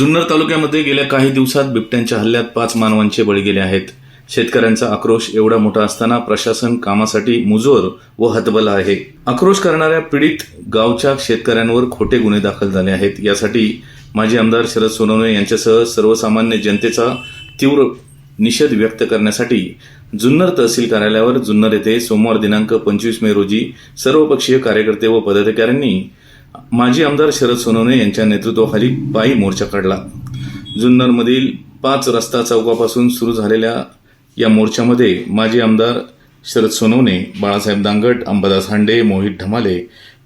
जुन्नर तालुक्यामध्ये गेल्या काही दिवसात बिबट्यांच्या हल्ल्यात पाच मानवांचे बळी गेले आहेत. शेतकऱ्यांचा आक्रोश एवढा मोठा असताना प्रशासन कामासाठी मुजोर व हतबल आहे. आक्रोश करणाऱ्या पीडित गावच्या शेतकऱ्यांवर खोटे गुन्हे दाखल झाले आहेत. यासाठी माजी आमदार शरद सोनवणे यांच्यासह सर्वसामान्य जनतेचा तीव्र निषेध व्यक्त करण्यासाठी जुन्नर तहसील कार्यालयावर जुन्नर येथे सोमवार दिनांक पंचवीस मे रोजी सर्वपक्षीय कार्यकर्ते व पदाधिकाऱ्यांनी माजी आमदार शरद सोनवणे यांच्या नेतृत्वाखाली पायी मोर्चा काढला. जुन्नरमधील पाच रस्ता चौकापासून सुरू झालेल्या या मोर्चामध्ये माजी आमदार शरद सोनवणे बाळासाहेब दांगट अंबादास हांडे मोहित ढमाले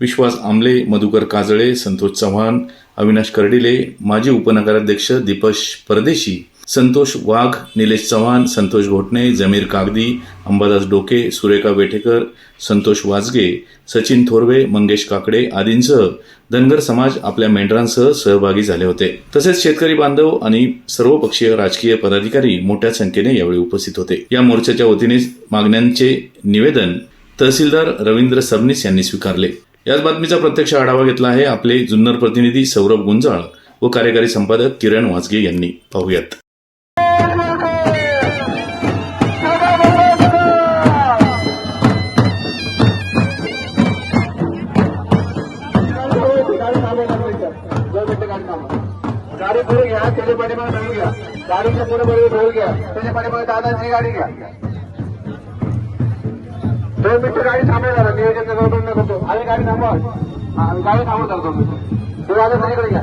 विश्वास आमले मधुकर काजळे संतोष चव्हाण अविनाश कर्डिले माजी उपनगराध्यक्ष दीपश परदेशी संतोष वाघ निलेश चव्हाण संतोष घोटणे जमीर कागदी अंबादास डोके सुरेखा वेठेकर संतोष वाजगे सचिन थोरवे मंगेश काकडे आदींसह धनगर समाज आपल्या मेंढरांसह सहभागी झाले होते. तसेच शेतकरी बांधव आणि सर्वपक्षीय राजकीय पदाधिकारी मोठ्या संख्येने यावेळी उपस्थित होते. या मोर्चाच्या वतीने मागण्यांचे निवेदन तहसीलदार रवींद्र सबनीस यांनी स्वीकारले. याच बातमीचा प्रत्यक्ष आढावा घेतला आहे आपले जुन्नर प्रतिनिधी सौरभ गुंजाळ व कार्यकारी संपादक किरण वाजगे यांनी. पाहूयात. त्याच्या पाठीमागे ढोल घ्या गाडीच्या पुढे पुढे ढोल घ्या त्याच्या पाठीमागे दादाची गाडी घ्या दोन मिनिटं गाडी थांबवायला जरा नियोजन गडबड नको तो। आधी गाडी थांबवा हा, गाडी थांबवत जरा दोन मिनिटं। तुम्ही आता सगळीकडे घ्या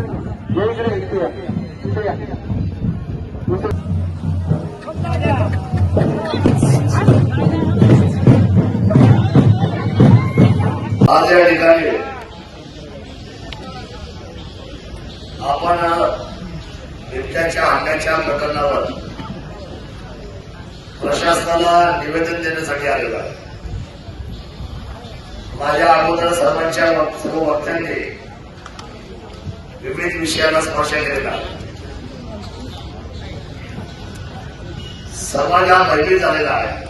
या इकडे इथे या इथे या इथे- आज या ठिकाणी आपण बिबट्याच्या अंड्याच्या प्रकरणावर प्रशासनाला निवेदन देण्यासाठी आलेलं आहे. माझ्या अगोदर सर्वांच्या सर्व वक्त्यांनी विविध विषयाला स्पर्श केलेला समाजा समाज हा झालेला आहे.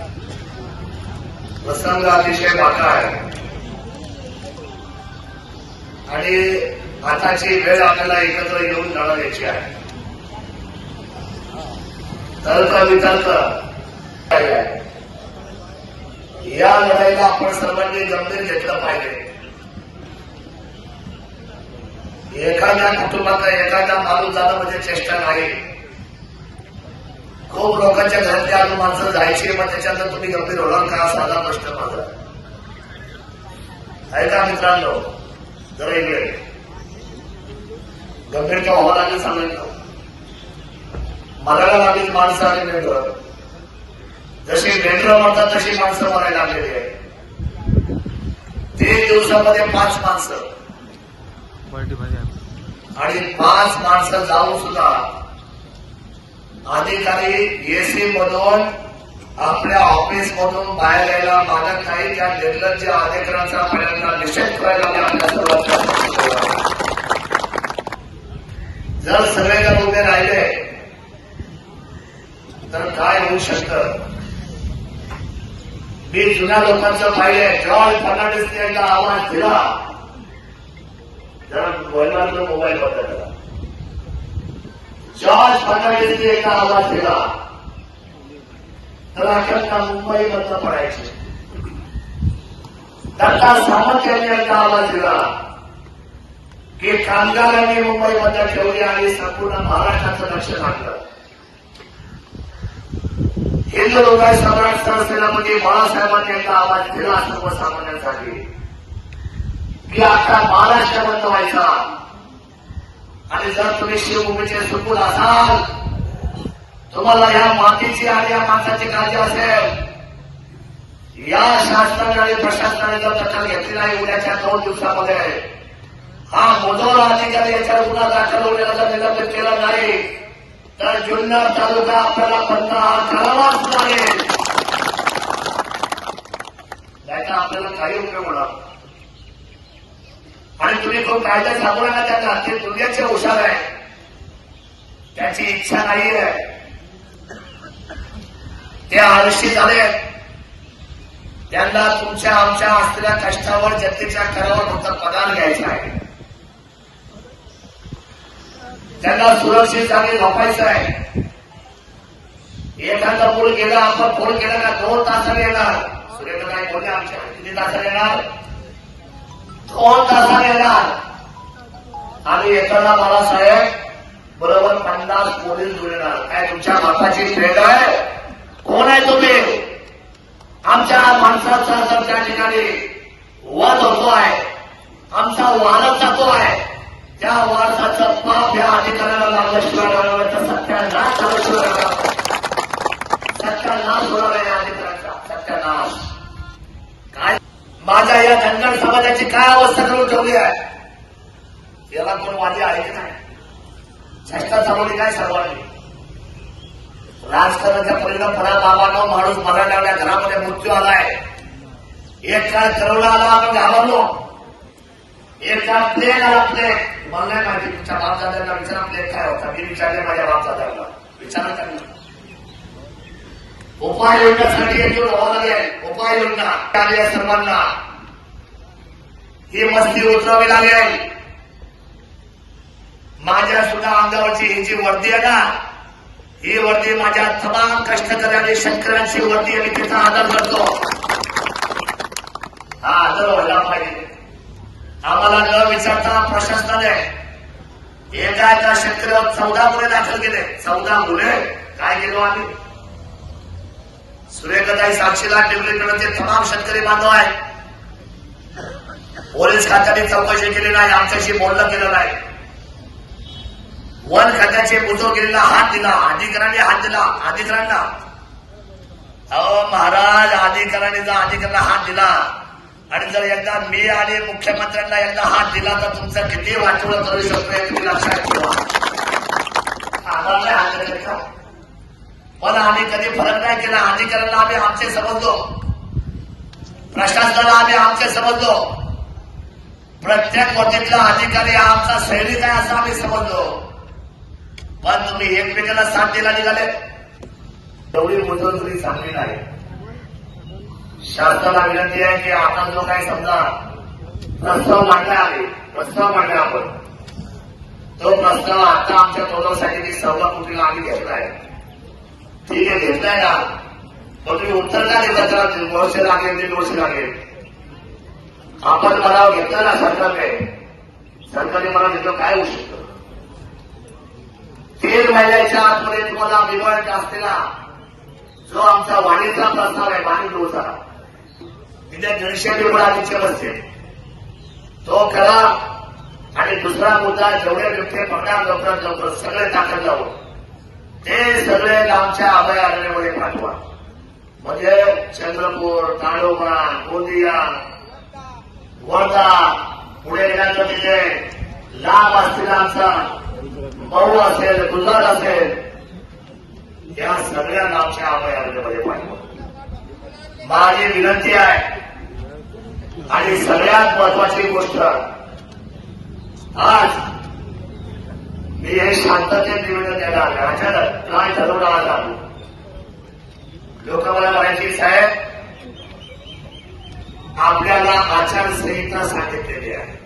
प्रसंग अतिशय बाका आहे. आणि आताची वेळ आपल्याला एकत्र येऊन लढवण्याची आहे. तर्क वितर्क आहे. या लढाईला आपण सर्वांनी गंभीर घेतलं पाहिजे. एखाद्या कुटुंबाचा एखादा माणूस झाला म्हणजे चेष्टा नाही. खूप लोकांच्या घरातली अजून माणसं जायची मग त्याच्यानंतर तुम्ही गंभीर होणार का? साधा प्रश्न माझा. आहे का मित्रांनो? जरा इकडे. गंभीरता व्हावं लागेल सांगितलं मरायला लागलेली माणसं आणि मेंढर जशी मेंढर म्हणतात तशी माणसं मरायला लागलेली आहे तीन दिवसामध्ये पाच माणसं. आणि पाच माणसं जाऊन सुद्धा अधिकारी एसी मधून आपल्या ऑफिस मधून बाहेर यायला मागत नाही. त्या निर्लज्ज अधिकाऱ्यांचा पहिल्यांदा निषेध करायला आपल्या सर्वांचा जर सगळेजण उभे राहिले तर काय होऊ शकतं? मी जुन्या लोकांचं पाहिलंय. जॉर्ज फर्नांडिस यांना आवाज दिला. जरा वडिलांचा मोबाईल बदलला जॉर्ज फर्नांडिस यांना आवाज दिला. तर अक्षरशः मुंबई बंद पडायचे. दत्ता सामंत यांनी यांचा आवाज दिला. की कामगारांनी मुंबई बंद ठेवली आणि संपूर्ण महाराष्ट्राचं लक्ष लागलं. हिंदू लोकाय सम्राट म्हणजे बाळासाहेबांनी एकदा आवाज दिला सर्वसामान्यांसाठी. की आता महाराष्ट्र बंद व्हायचा. आणि जर तुम्ही शिवभूमीचे सुपूल असाल तुम्हाला या मातीची आणि या माणसाची काळजी असेल. या शासनाने आणि प्रशासनाने जर दखल घेतली नाही उद्याच्या दोन दिवसामध्ये हा मुजोरा अधिकारी याच्यावर गुन्हा दाखल होण्याचा निलंबित केला नाही. तर जुन्नर तालुका आपल्याला बंद हा करावाच लागेल. त्याचा आपल्याला काही उपयोग होणार आणि तुम्ही खूप कायदा सांगू नका त्यांना ते दुनियाचे हुशार आहे. त्याची इच्छा नाही आहे ते आळशी झाले त्यांना तुमच्या आमच्या असलेल्या कष्टावर जनतेच्या करावर फक्त पगार घ्यायचा आहे. त्यांना सुरक्षित जागी झोपायचं आहे. एखादा पूल गेला आपण फोन केला का दोन तासाने येणार. सूर्यप्रकाश बोलले आमच्या किती तासाने येणार? दोन तासाने येणार. आणि येताना मला साहेब बरोबर पन्नास पोलीस जुळणार काय तुमच्या बापाची ट्रेड आहे? कोण आहे तुम्ही? आमच्या माणसाचा जर त्या ठिकाणी. वध होतोय आमचा झातो आहे. त्या वारसाचं पाप या अधिकाऱ्याला लागल्याशिवाय राहिलं सत्यानाश झाल्याशिवाय राहिलं. सत्यानाश होणार आहे या अधिकाऱ्याचा. सत्यानाश. काय? माझ्या या धनगर समाजाची काय अवस्था करून ठेवली आहे? याला कोण वादी आहे की नाही? चेष्टा काय सर्वांनी? राजकारणाच्या परिणाम फळा बाबांनो माणूस मराठा घरामध्ये मृत्यू आलाय. एक काळ करोना आला आपण घाबरलो. एकदा प्लेन आला प्लेन. मला नाही माहिती तुमच्या बापदादांना विचारा प्लेन काय होता. मी विचारले माझ्या बापदादांना. विचारा त्यांना. उपाययोजनासाठी एक दिवस व्हावं लागेल. आली आहे सर्वांना. ही मस्ती उतरावी लागेल. माझ्या सुद्धा अंगावरची ही जी वर्दी आहे ना ही वर्दी माझ्या तमाम कष्टकऱ्यांनी आणि शेतकऱ्यांची वर्दी आणि तिचा आदर करतो. हा आदर व्हायला पाहिजे. आम्हाला न विचारता प्रशासनाने एका एका शेतकऱ्यावर चौदा मुले दाखल केले. चौदा मुले? काय केलो आम्ही? सूर्यकदाई साक्षीला टिवलीकडे ते तमाम शेतकरी बांधव आहेत पोलीस खात्याने चौकशी केली नाही. आमच्याशी बोलणं केलं नाही. वन खात्याचे गेलेला हात दिला. अधिकाऱ्यांनी हात दिला. अधिकाऱ्यांना अहो महाराज अधिकाऱ्यांनी जर अधिकाऱ्यांना हात दिला आणि जर एकदा मी आणि मुख्यमंत्र्यांना एकदा हात दिला तर तुमचं किती वाटोळं करू शकतो हे तुम्ही लक्षात ठेवा. आम्हाला नाही हात का? पण आम्ही कधी फरक नाही केला. अधिकाऱ्यांना आम्ही आमचे समजलो. प्रशासनाला आम्ही आमचे समजलो. प्रत्येक गोष्टीतला अधिकारी आमचा सैनिक आहे असं आम्ही समजलो. पण तुम्ही एकमेकांना साथ दिला निघाले. एवढी मुजवण तुम्ही चांगली नाही. शासनाला विनंती आहे की आता जो काही समजा प्रस्ताव मांडला आहे प्रस्ताव मांडला आपण तो प्रस्ताव आता आमच्या तोंडासाठी ती सव्वा कोटीला आम्ही घेतलाय ठीक आहे घेतलाय ना? पण तुम्ही उत्तर का देता त्याला? वर्ष लागेल दीड वर्ष लागेल. आपण मला घेतलं ना सरकारने? सरकारने मला घेतलं काय होऊ शकतं? तीन महिन्याच्या आतमध्ये तुम्हाला विवरण असलेला जो आमचा वाणीचा प्रस्ताव आहे वाणी डोसा तिथे दीडशे विवराचे बसते तो करा आणि दुसरा मुद्दा जेवढे व्यक्ती पकडा लवकरात लवकर सगळे दाखल जाऊ ते सगळे आमच्या अभयारण्यामध्ये पाठवा. म्हणजे चंद्रपूर ताडोबा गोंदिया वर्धा पुढे गेल्यानंतर तिथे लाभ असतील आमचा मऊ असेल गुजरात असेल या सगळ्या नामच्या अभयारण्यामध्ये पाठवा. माझी विनंती आहे आणि सगळ्यात महत्वाची गोष्ट आज मी हे शांततेत निवेदन द्यायला आले अचानक काय ठरवलं आज आलो लोक मला माहिती साहेब आपल्याला आचारसंहिता सांगितलेली आहे.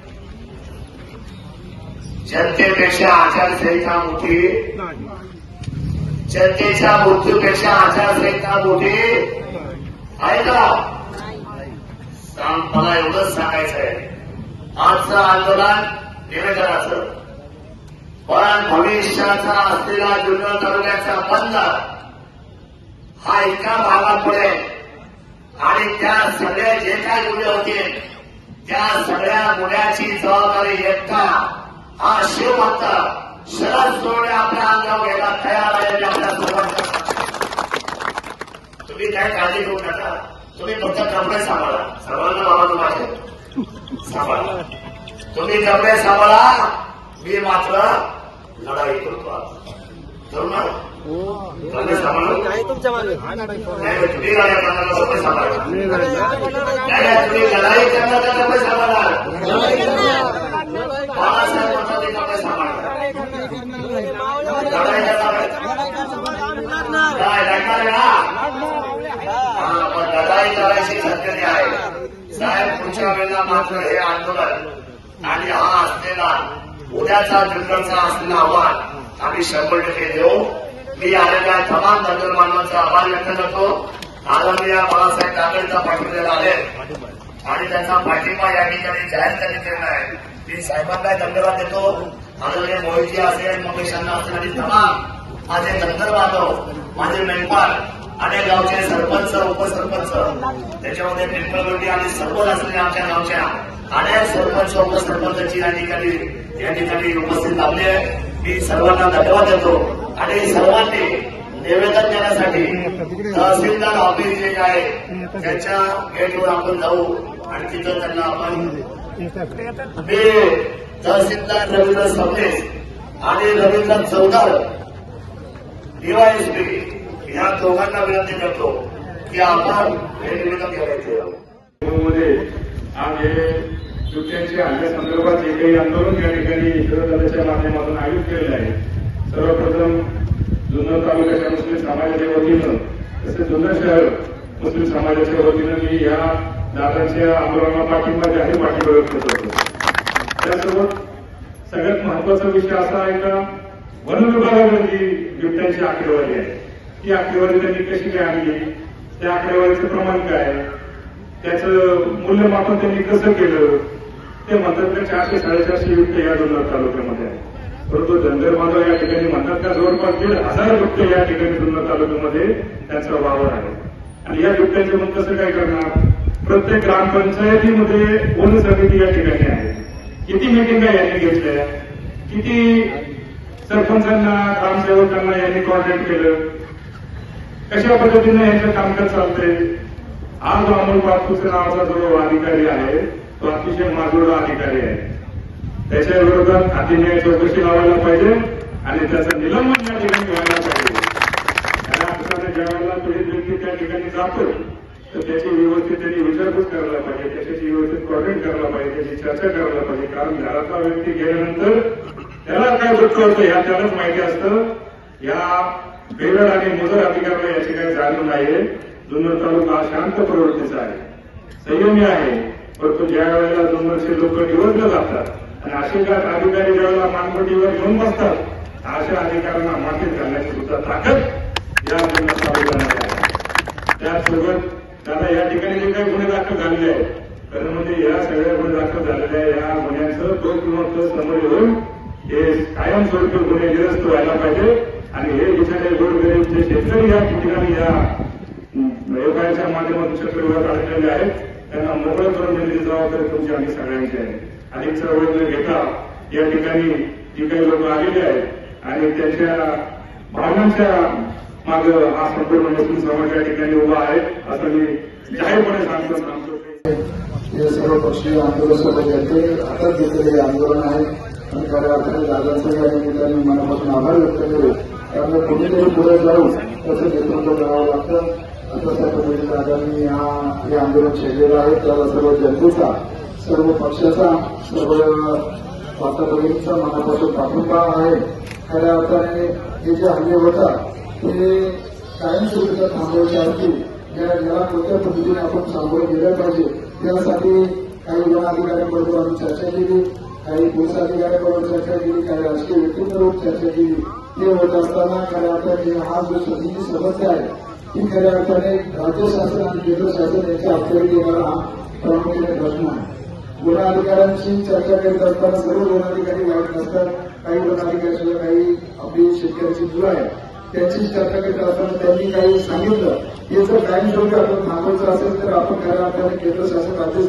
जनतेपेक्षा आचारसंहिता मोठी जनतेच्या मृत्यूपेक्षा आचारसंहिता मोठी आहे का? सांग मला एवढंच सांगायचं आहे. आजचं आंदोलन निवेदनाचं पण भविष्याचा असलेला जुन्नर तालुक्याचा बंद हा एका भागापुढे आणि त्या सगळ्या जे काय गुन्हे होतील त्या सगळ्या गुन्ह्याची जबाबदारी एकटा हा शिवभक्त शरद सोडणे आपल्या अंगावर घ्यायला तयार आहे आपल्यासोबत तुम्ही काय काळजी करू नका. तुम्ही फक्त कपडे सांभाळा. सर्वांना बाबा तुम्हाला सांभाळा. तुम्ही कपडे सांभाळा. मी मात्र लढाई करतो आज. ना? कपडे सांभाळा. आहे तुमच्या मागे. नाही, तुम्ही गाड्या करणार कपडे सांभाळा. नाही, नाही, तुम्ही लढाई करणार तर कपडे सांभाळा. बाळासाहेब म्हणतात ते कपडे सांभाळा. लढाई करणार काय लढणार आहे. ना पण करायची संधी आहे. साहेब पुढच्या वेळेला मात्र हे आंदोलन आणि हा असलेला उद्याचा जुन्नरचा असलेला आव्हान आम्ही शंभर टक्के देऊ. मी आलेल्या तमाम नगरमानांचा आभार व्यक्त करतो. आदरणीय बाळासाहेब ठाकरेंचा पाठवलेला आहे. आणि त्यांचा पाठिंबा या ठिकाणी जाहीर करण्यात केला आहे. मी साहेबांना धन्यवाद देतो. आदरणीय मोहितजी असेल महेश अण्णा असेल आणि तमाम माझे नंतर बांधव माझे मेंबर अनेक गावचे सरपंच उपसरपंच त्याच्यामध्ये पिंपळगंडी आणि सरपंच असलेल्या आमच्या गावच्या अनेक सरपंच उपसरपंचाची या ठिकाणी या ठिकाणी उपस्थित लावली आहे मी सर्वांना धन्यवाद देतो. आणि सर्वांनी निवेदन देण्यासाठी तहसीलदार ऑफिस जे आहे त्याच्या गेटवर आपण जाऊ आणि तिथं त्यांना आपण मी तहसीलदार रवींद्र सबनीस आणि रवींद्र चौधर डीवायएसपी या दोघांना विनंती करतो की आपण वेगवेगळं निवेदन करायचे आज हे सुट्ट्यांच्या हल्ल्यासंदर्भात जे काही आंदोलन या ठिकाणी विरोधाच्या माध्यमातून आयोजित केलेलं आहे. सर्वप्रथम जुन्नर तालुक्याच्या मुस्लिम समाजाच्या वतीनं तसेच जुन्नर शहर मुस्लिम समाजाच्या वतीनं मी या दादांच्या आंदोलनाला पाठिंबा जाहीर पाठिंबा व्यक्त करतो. त्यासोबत सगळ्यात महत्त्वाचा विषय असा आहे का? वन विभागामध्ये बिबट्यांची आकडेवारी आहे. ती आकडेवारी त्यांनी कशी काय आणली? त्या आकडेवारीचं प्रमाण काय त्याचं मूल्यमापन त्यांनी कसं केलं? ते म्हणतात का चारशे साडेचारशे युक्त या जुन्नर तालुक्यामध्ये आहे. परंतु धनगर माधव या ठिकाणी म्हणतात का जवळपास दीड हजार युक्त या ठिकाणी जुन्नर तालुक्यामध्ये त्यांचा वावर आहे. आणि या युक्त्यांचं मग कसं काय करणार? प्रत्येक ग्रामपंचायतीमध्ये वन समिती या ठिकाणी आहे. किती मिटिंगा यांनी घेतल्या? किती सरपंचांना ग्रामसेवकांना यांनी कॉन्टॅक्ट केलं? कशा पद्धतीने यांचं कामकाज चालतंय? आज जो अमोल पाचपूरचा नावाचा जो अधिकारी आहे तो अतिशय माजोडा अधिकारी आहे. त्याच्या विरोधात हातीन्याय चौकशी लावायला पाहिजे आणि त्याचं निलंबन या ठिकाणी व्हायला पाहिजे. या ज्या वेळेला पीडित व्यक्ती त्या ठिकाणी जातो तर त्याची व्यवस्थित त्यांनी विचारपूस करायला पाहिजे त्याच्याशी व्यवस्थित कॉर्डिनेट करायला पाहिजे त्याची चर्चा करायला पाहिजे. कारण घरातला व्यक्ती गेल्यानंतर त्याला काय दुःख होतं ह्या त्यालाच माहिती असतं. या बेगड आणि मुजर अधिकाऱ्याला कारण आहे. जुन्नर तालुका शांत प्रवृत्तीचा आहे. संयमी आहे. परंतु ज्या वेळेला जुन्नरचे लोक डिवचले जातात आणि असे का अधिकारी ज्यावेळेला मानपटीवर घेऊन बसतात अशा अधिकाऱ्यांना मातीत घालण्याची सुद्धा ताकद या जुन्नर तालुक्यामध्ये आहे. त्याचसोबत दादा या ठिकाणी जे काही गुन्हे दाखल झालेले आहेत कारण म्हणजे या सगळ्या गुन्हे दाखल झालेल्या या गुन्ह्यांचं तो किंवा तो समोर येऊन हे कायमस्वरूपी गुन्हे निरस्त व्हायला पाहिजे. आणि हे बिचारे गोरगरीब शेतकरी या ठिकाणी या व्यवसायाच्या माध्यमातून चक्रव्यूहात अडकलेले आहेत. त्यांना मोकळं करून देण्याची जबाबदारी तुमची आणि सगळ्यांची आहे. अधिक चळवळ घेता या ठिकाणी जी काही लोक आलेले आहेत आणि त्यांच्या भावनांच्या माग हा संपूर्ण मुस्लिम समाज या ठिकाणी उभा आहे असं मी जाहीरपणे सांगतो सांगतो. हे सर्व पक्षीय आंदोलन सोबत येते हातात घेतलेले आंदोलन आहे. आणि खऱ्या अर्थाने दादांचं या निमित्ताने मनापासून आभार व्यक्त करू कारण कोणीतरी पुढे जाऊन तसं नेतृत्व करावं लागतं. आता त्या पद्धतीने आगामी हा हे आंदोलन छेडलेलं आहे. त्याला सर्व जनतेचा सर्व पक्षाचा सर्व माता मनापासून पाठिंबा आहे. खऱ्या अर्थाने हे जे हल्ले होतात ते कायमस्वरूपीच्या थांबवायचे असतील या याला कोणत्या पद्धतीने आपण सामोरं गेलं पाहिजे त्यासाठी काही वन अधिकाऱ्यांबरोबर आम्ही चर्चा केली. काही पोलीस अधिकाऱ्यांबरोबर चर्चा केली काही राजकीय व्यक्तींबरोबर चर्चा केली ते होत असताना खऱ्या अर्थाने हा जो सध्याची समस्या आहे ही खऱ्या अर्थाने राज्य शासन आणि केंद्र शासन यांच्या अखत्यारीत येणारा हा प्रामुख्याने प्रश्न आहे. गुन्हा चर्चा करीत असताना सर्व गुन्हा अधिकारी वाईट नसतात काही गुन्हा सुद्धा काही आपली शेतकऱ्याची दूर आहे त्यांची चर्चा करत असताना त्यांनी काही सांगितलं. हे जर कायमस्वरूपी आपण थांबवायचं असेल तर आपण खऱ्या अर्थाने केंद्र शासन राज्य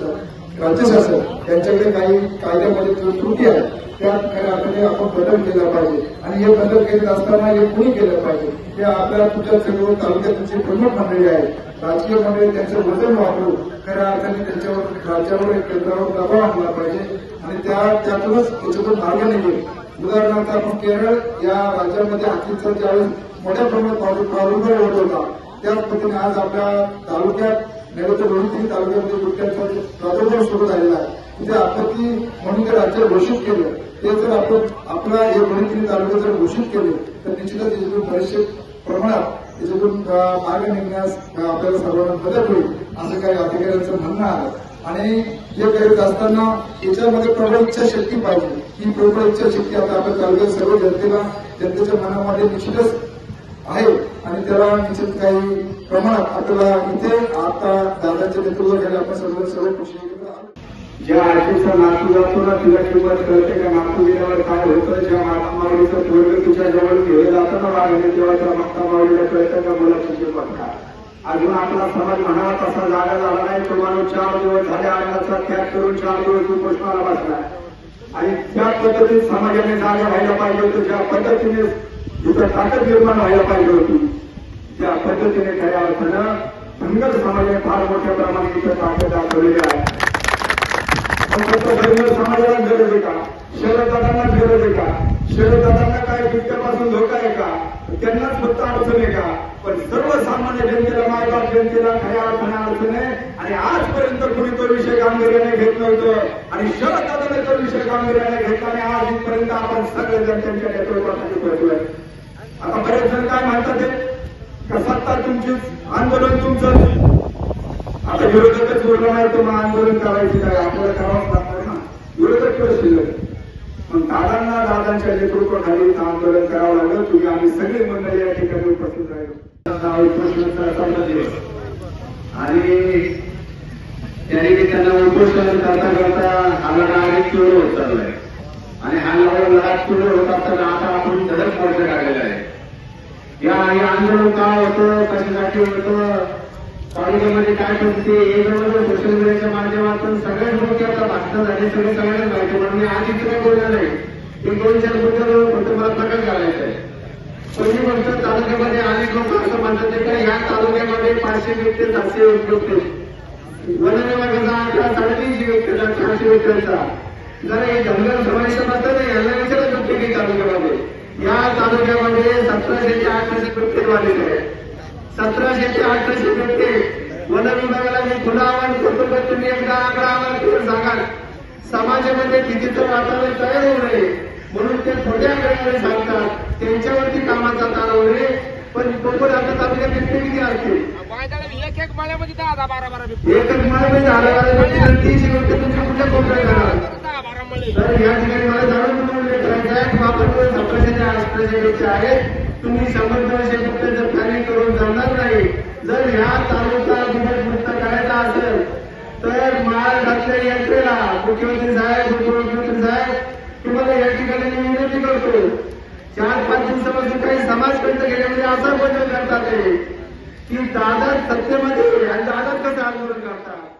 राज्य शासन त्यांच्याकडे काही कायद्यामध्ये जो त्रुटी आहे त्या खऱ्या अर्थाने आपण बदल केला पाहिजे. आणि हे बदल केले असताना हे कुणी केलं पाहिजे? हे आपल्या तुमच्या सर्व तालुक्यात प्रमुख मंडळी आहेत राजकीय मंडळी त्यांचं वजन वापरून खऱ्या अर्थाने त्यांच्यावर राज्यावर केंद्रावर दबाव आणला पाहिजे. आणि त्या त्यातूनच त्याच्यातून मार्ग निघेल. उदाहरणार्थ आपण केरळ या राज्यामध्ये हत्तीचा ज्यावेळेस मोठ्या प्रमाणात प्रादुर्भाव होत होता त्याच पद्धतीने आज आपल्या तालुक्यात नैऋत्य लोणीतील तालुक्यामध्ये बिबट्याचा प्रादुर्भाव सुरू झालेला आहे तिथे आपत्ती म्हणून जर राज्य घोषित केलं ते जर आपण आपला हे लोणीतील तालुक्यात जर घोषित केले तर निश्चितच त्याच्यातून बरेचसे प्रमाणात त्याच्यातून मार्ग निघण्यास आपल्याला सर्वांना मदत होईल असं काही अधिकाऱ्यांचं म्हणणं आहे. आणि हे करत असताना याच्यामध्ये प्रबळ इच्छाशक्ती पाहिजे. ही प्रबळ इच्छाशक्ती आता आपल्या तालुक्यात सर्व जनतेला जनतेच्या मनामध्ये निश्चितच आहे. आणि त्याला निश्चित काही प्रमाणात आपल्याला इथे आता दादाच्या नेतृत्वाखाली आपण सर्व सर्व कृषी ज्या आरतीचा नातू जातो ना तिला किंमत कळते का? नातू गेल्यावर काय होतं? ज्या माता माऊलीचं पोरग तुझ्या जवळ घेऊन जातं ना मागणी तेव्हा त्या माता माऊलीला कळतं का मला किंमत काय अजून आपला समाज म्हणा तसा जागा झाला नाही. तुम्हाला चार दिवस झाले अन्नाचा त्याग करून चार दिवस उपोषणाला बसला. आणि त्या पद्धतीने समाजाने जागा व्हायला पाहिजे होतं. ज्या पद्धतीने इथं ताकद निर्माण व्हायला पाहिजे होती. ज्या पद्धतीने खऱ्या अर्थानं धनगर समाजाने फार मोठ्या प्रमाणात इथं ताकद दाखवलेली आहे. फक्त धनगर समाजाला गरज आहे का? शरददादांना गरज आहे का? शरददादांना काय बिबट्यापासून धोका आहे का? त्यांनाच फक्त अडचण आहे का? पण सर्वसामान्य जनतेला मायबाप जनतेला खऱ्या अर्थाने अडचण आहे आणि आजपर्यंत कुणी तो विषय कामगिरीने घेत नव्हतं आणि शरददादाने तो विषय कामगिरीने घेतला आणि आज इथपर्यंत आपण सगळेजण त्यांच्या नेतृत्वासाठी पोहोचलोय. आता बरेच जण काय म्हणतात ते? का सत्ता तुमचीच आंदोलन तुमचं. आता विरोधकच बोलला नाही तर मग आंदोलन करायचं काय? आपल्याला करावंच लागणार ना. विरोधक किंवा शिल्लक मग दादांना दादांच्या नेतृत्वाखाली आंदोलन करावं लागलं. तुम्ही आम्ही सगळी मंडळी या ठिकाणी उपस्थित राहिलो. उपोषणाचा दिवस आणि त्या त्यांना उपोषण करता करता हा लढा अनेक चोर होत चाललाय. आणि हा लढा लढा चोर होत असताना आता आपण धडक मोर्चा काढलेला आहे. या हे आंदोलन काय होतं कशासाठी होतं तालुक्यामध्ये काय करते हे जवळजवळ सोशल मीडियाच्या माध्यमातून सगळ्याच गोष्टी आता भाषण झाले सगळे सगळ्यांना माहिती म्हणून मी आधी काय बोलणार नाही. ते दोन चार मुद्द्यावर फक्त मला प्रकाश घालायचा आहे. पहिली गोष्ट तालुक्यामध्ये अनेक लोक असं म्हणतात ते का या तालुक्यामध्ये पाचशे व्यक्ती सातशे व्यक्ती वन विभागाचा आकडा साडेतीनशे व्यक्तीचा चारशे व्यक्तीचा जरा हे धनगर समाजाच्या म्हणतात यांना विचारत होते की तालुक्यामध्ये. या तालुक्यामध्ये सतराशे ते अठराशे प्रत्येक वाढलेले आहे. सतराशे ते अठराशे प्रत्येक वन विभागाला मी खुलं आवाहन करतो का तुम्ही एकदा आकडा आम्हाला करून सांगा समाजामध्ये भीतीचं वातावरण तयार होऊ नये म्हणून ते थोड्या आकड्यामध्ये सांगतात. त्यांच्यावरती कामाचा ताण होऊ नये. पण बरोबर आता तालुक्यात बिबटे किती असतील एक एक माळ्यामध्ये दहा दहा बारा बारा बिबटे एकच माळमध्ये झालं झालं तीनशे व्यक्ती. तुमच्या कुठल्या कोपऱ्यात दहा बारा मळे. तर या ठिकाणी मला जाणून म्हणून करायचं आहे सतराशे अठराशे व्यक्ती आहेत. तुम्ही शंभर दोनशे रुपये प्लॅनिंग करून जाणार नाही जर ह्या तालुका दिवस मुक्त करायचा असेल तर महाराष्ट्रातल्या यंत्रेला मुख्यमंत्री साहेब उपमुख्यमंत्री साहेब तुम्हाला या ठिकाणी मी विनंती करतो. चार पाच दिवसापासून काही समाजकंट गेल्यामध्ये असा बदल करतात की दादा सत्तेमध्ये आणि दादा कसं आंदोलन करतात?